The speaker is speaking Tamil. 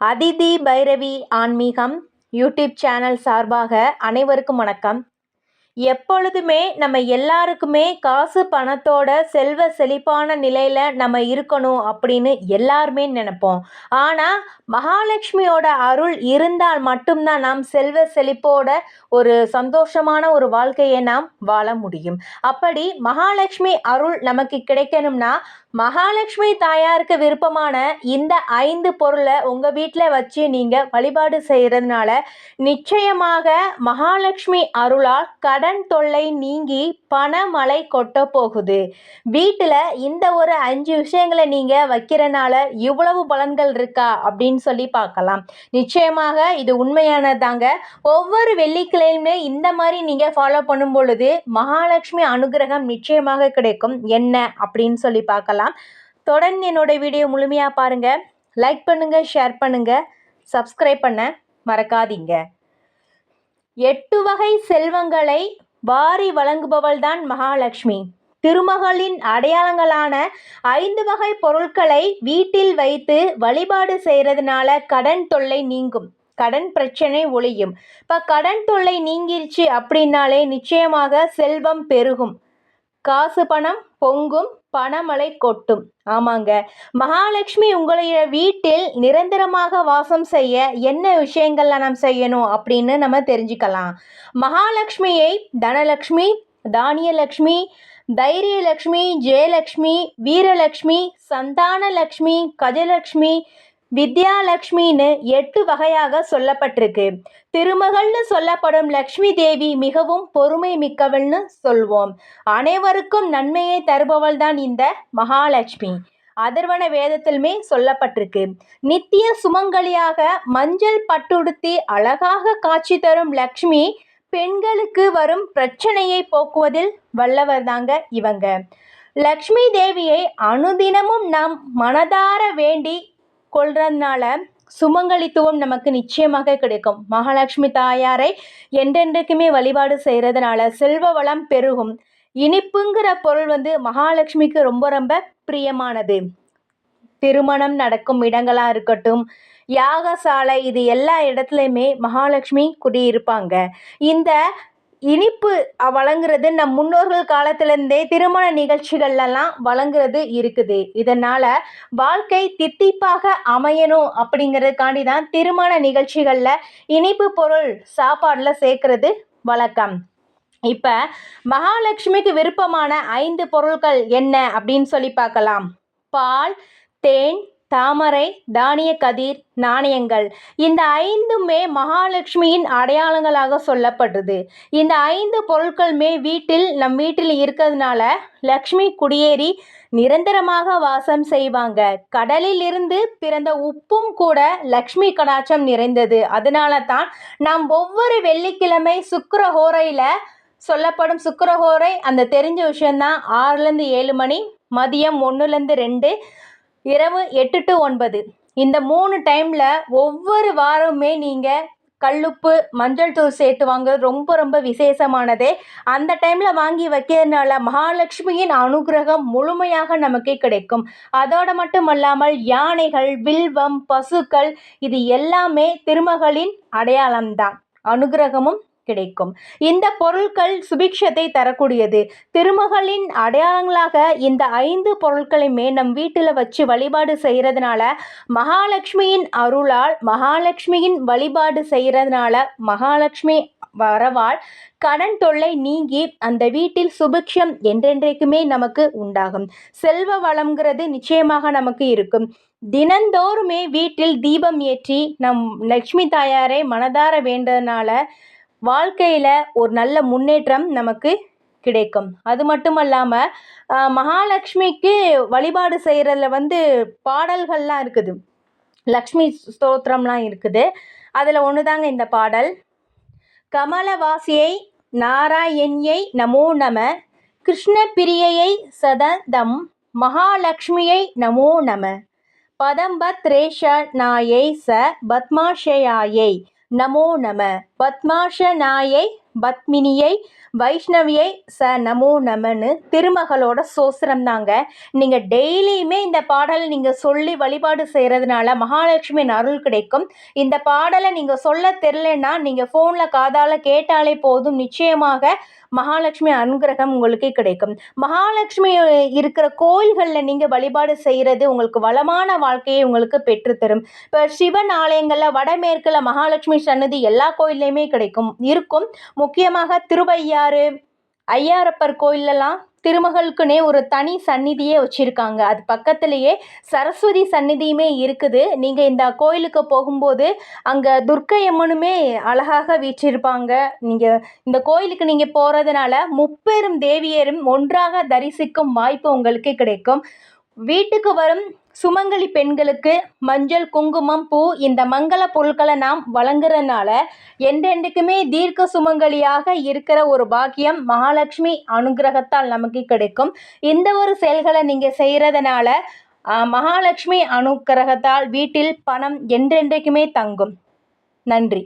அதிதி பைரவி ஆன்மீகம் யூடியூப் சேனல் சார்பாக அனைவருக்கும் வணக்கம். எப்பொழுதுமே நம்ம எல்லாருக்குமே காசு பணத்தோட செல்வ செழிப்பான நிலையில் நம்ம இருக்கணும் அப்படின்னு எல்லாருமே நினைப்போம். ஆனால் மகாலட்சுமியோட அருள் இருந்தால் மட்டும்தான் நாம் செல்வ செழிப்போட ஒரு சந்தோஷமான ஒரு வாழ்க்கையை நாம் வாழ முடியும். அப்படி மகாலட்சுமி அருள் நமக்கு கிடைக்கணும்னா மகாலட்சுமி தாயாருக்கு விருப்பமான இந்த ஐந்து பொருளை உங்கள் வீட்டில் வச்சு நீங்கள் வழிபாடு செய்கிறதுனால நிச்சயமாக மகாலட்சுமி அருளால் கடன் தொல்லை நீங்கி பணமழை கொட்ட போகுது வீட்டில் இந்த ஒரு அஞ்சு விஷயங்களை நீங்கள் வைக்கிறனால இவ்வளவு பலன்கள் இருக்கா அப்படின்னு சொல்லி பார்க்கலாம். நிச்சயமாக இது உண்மையானதாங்க. ஒவ்வொரு வெள்ளிக்கிழமையுமே இந்த மாதிரி நீங்கள் ஃபாலோ பண்ணும் பொழுது மகாலட்சுமி அனுகிரகம் நிச்சயமாக கிடைக்கும். என்ன அப்படின்னு சொல்லி பார்க்கலாம். தொடர்ந்து என்னோட வீடியோ முழுமையாக பாருங்கள் லைக் பண்ணுங்கள் ஷேர் பண்ணுங்கள் சப்ஸ்கிரைப் பண்ண மறக்காதீங்க. எட்டு வகை செல்வங்களை வாரி வழங்குபவள்தான் மகாலட்சுமி. திருமகளின் அடையாளங்களான ஐந்து வகை பொருட்களை வீட்டில் வைத்து வழிபாடு செய்கிறதுனால கடன் தொல்லை நீங்கும். கடன் பிரச்சனை ஒழியும். இப்போ கடன் தொல்லை நீங்கிருச்சு அப்படின்னாலே நிச்சயமாக செல்வம் பெருகும். காசு பணம் பொங்கும் பணமழை கொட்டும். ஆமாங்க. மகாலட்சுமி உங்களுடைய வீட்டில் நிரந்தரமாக வாசம் செய்ய என்ன விஷயங்கள்லாம் நாம் செய்யணும் அப்படின்னு நம்ம தெரிஞ்சுக்கலாம். மகாலட்சுமியை தனலக்ஷ்மி தானியலக்ஷ்மி தைரியலக்ஷ்மி ஜெயலக்ஷ்மி வீரலக்ஷ்மி சந்தானலக்ஷ்மி கஜலக்ஷ்மி வித்யாலக்ஷ்மின்னு எட்டு வகையாக சொல்லப்பட்டிருக்கு. திருமகள்னு சொல்லப்படும் லக்ஷ்மி தேவி மிகவும் பொறுமை மிக்கவள்னு சொல்வோம். அனைவருக்கும் நன்மையை தருபவள் தான் இந்த மகாலட்சுமி அதர்வன வேதத்திலுமே சொல்லப்பட்டிருக்கு. நித்திய சுமங்கலியாக மஞ்சள் பட்டுடுத்தி அழகாக காட்சி தரும் லக்ஷ்மி பெண்களுக்கு வரும் பிரச்சனையை போக்குவதில் வல்லவர் தாங்க இவங்க. லக்ஷ்மி தேவியை அனுதினமும் நாம் மனதார வேண்டி கொள்றதுனால சுமங்கலித்துவம் நமக்கு நிச்சயமாக கிடைக்கும். மகாலட்சுமி தாயாரை என்றென்றைக்குமே வழிபாடு செய்கிறதுனால செல்வ வளம் பெருகும். இனிப்புங்கிற பொருள் வந்து மகாலட்சுமிக்கு ரொம்ப ரொம்ப பிரியமானது. திருமணம் நடக்கும் இடங்களாக இருக்கட்டும் யாகசாலை இது எல்லா இடத்துலையுமே மகாலட்சுமி குடியிருப்பாங்க. இந்த இனிப்பு வழங்குறது நம் முன்னோர்கள் காலத்திலேருந்தே திருமண நிகழ்ச்சிகள்லாம் வழங்குறது இருக்குது. இதனால் வாழ்க்கை தித்திப்பாக அமையணும் அப்படிங்கிறதுக்காண்டி தான் திருமண நிகழ்ச்சிகளில் இனிப்பு பொருள் சாப்பாடில் சேர்க்கறது வழக்கம். இப்போ மகாலட்சுமிக்கு விருப்பமான ஐந்து பொருட்கள் என்ன அப்படின்னு சொல்லி பார்க்கலாம். பால் தேன் தாமரை தானிய கதிர் நாணயங்கள். இந்த ஐந்துமே மகாலட்சுமியின் அடையாளங்களாக சொல்லப்படுது இந்த ஐந்து பொருட்களுமே வீட்டில் நம் வீட்டில் இருக்கிறதுனால லக்ஷ்மி குடியேறி நிரந்தரமாக வாசம் செய்வாங்க. கடலில் இருந்து பிறந்த உப்பும் கூட லக்ஷ்மி கடாச்சம் நிறைந்தது. அதனால தான் நாம் ஒவ்வொரு வெள்ளிக்கிழமை சுக்கரஹோரையில் சொல்லப்படும் சுக்கரஹோரை அந்த தெரிஞ்ச விஷயந்தான் ஆறுலேருந்து ஏழு மணி மதியம் ஒன்றுலேருந்து ரெண்டு இரவு எட்டு டு ஒன்பது. இந்த மூணு டைமில் ஒவ்வொரு வாரமுமே நீங்கள் கல்லுப்பு மஞ்சள் தூள் சேர்த்து வாங்குறது ரொம்ப ரொம்ப விசேஷமானதே. அந்த டைமில் வாங்கி வைக்கிறதுனால மகாலட்சுமியின் அனுகிரகம் முழுமையாக நமக்கு கிடைக்கும். அதோடு மட்டும் அல்லாமல் யானைகள் வில்வம் பசுக்கள் இது எல்லாமே திருமகளின் அடையாளம்தான். அனுகிரகமும் கிடைக்கும். இந்த பொருட்கள் சுபிக்ஷத்தை தரக்கூடியது. திருமகளின் அடையாளங்களாக இந்த ஐந்து பொருட்களையுமே நம் வீட்டில் வச்சு வழிபாடு செய்கிறதுனால மகாலட்சுமியின் அருளால் மகாலட்சுமியின் வழிபாடு செய்கிறதுனால மகாலட்சுமி வரவால் கடன் தொல்லை நீங்கி அந்த வீட்டில் சுபிக்ஷம் என்றென்றைக்குமே நமக்கு உண்டாகும். செல்வ வளம்ங்கிறது நிச்சயமாக நமக்கு இருக்கும். தினந்தோறுமே வீட்டில் தீபம் ஏற்றி நம் லக்ஷ்மி தாயாரை மனதார வேண்டதுனால வாழ்க்கையில் ஒரு நல்ல முன்னேற்றம் நமக்கு கிடைக்கும். அது மட்டும் இல்லாமல் மகாலட்சுமிக்கு வழிபாடு செய்கிறதுல வந்து பாடல்கள்லாம் இருக்குது. லக்ஷ்மி ஸ்தோத்திரம்லாம் இருக்குது. அதில் ஒன்று தாங்க இந்த பாடல். கமலவாசியை நாராயணியை நமோ நம கிருஷ்ணபிரியையை சததம் மகாலட்சுமியை நமோ நம பதம்பத்ரேஷ நாயை ச பத்மாஷயாயை நமோ நம பத்மாஷனாயை பத்மினியை வைஷ்ணவியை ச நமோ நமன்னு திருமகளோட சோசரம் தாங்க. நீங்கள் டெய்லியுமே இந்த பாடலை நீங்கள் சொல்லி வழிபாடு செய்கிறதுனால மகாலட்சுமியின் அருள் கிடைக்கும். இந்த பாடலை நீங்கள் சொல்ல தெரிலன்னா நீங்கள் ஃபோனில் காதால் கேட்டாலே போதும். நிச்சயமாக மகாலட்சுமி அனுகிரகம் உங்களுக்கு கிடைக்கும். மகாலட்சுமி இருக்கிற கோயில்களில் நீங்கள் வழிபாடு செய்கிறது உங்களுக்கு வளமான வாழ்க்கையை உங்களுக்கு பெற்றுத்தரும். இப்போ சிவன் ஆலயங்களில் வடமேற்கில் மகாலட்சுமி சன்னதி எல்லா கோயில்லையுமே கிடைக்கும். இருக்கும். முக்கியமாக திருவையாறு ஐயாரப்பர் கோயிலெல்லாம் திருமகளுக்குனே ஒரு தனி சந்நிதியே வச்சுருக்காங்க. அது பக்கத்துலேயே சரஸ்வதி சந்நிதியுமே இருக்குது. நீங்கள் இந்த கோயிலுக்கு போகும்போது அங்கே துர்க்கை அம்மனுமே அழகாக வீற்றிருப்பாங்க. நீங்கள் இந்த கோயிலுக்கு நீங்கள் போகிறதுனால முப்பெரும் தேவியரும் ஒன்றாக தரிசிக்கும் வாய்ப்பு உங்களுக்கு கிடைக்கும். வீட்டுக்கு வரும் சுமங்கலி பெண்களுக்கு மஞ்சள் குங்குமம் பூ இந்த மங்கள பொருட்களை நாம் வழங்குறதுனால என்றென்றைக்குமே தீர்க்க சுமங்கலியாக இருக்கிற ஒரு பாக்கியம் மகாலட்சுமி அனுகிரகத்தால் நமக்கு கிடைக்கும். இந்த ஒரு செயல்களை நீங்கள் செய்கிறதுனால மகாலட்சுமி அனுகிரகத்தால் வீட்டில் பணம் என்றென்றைக்குமே தங்கும். நன்றி.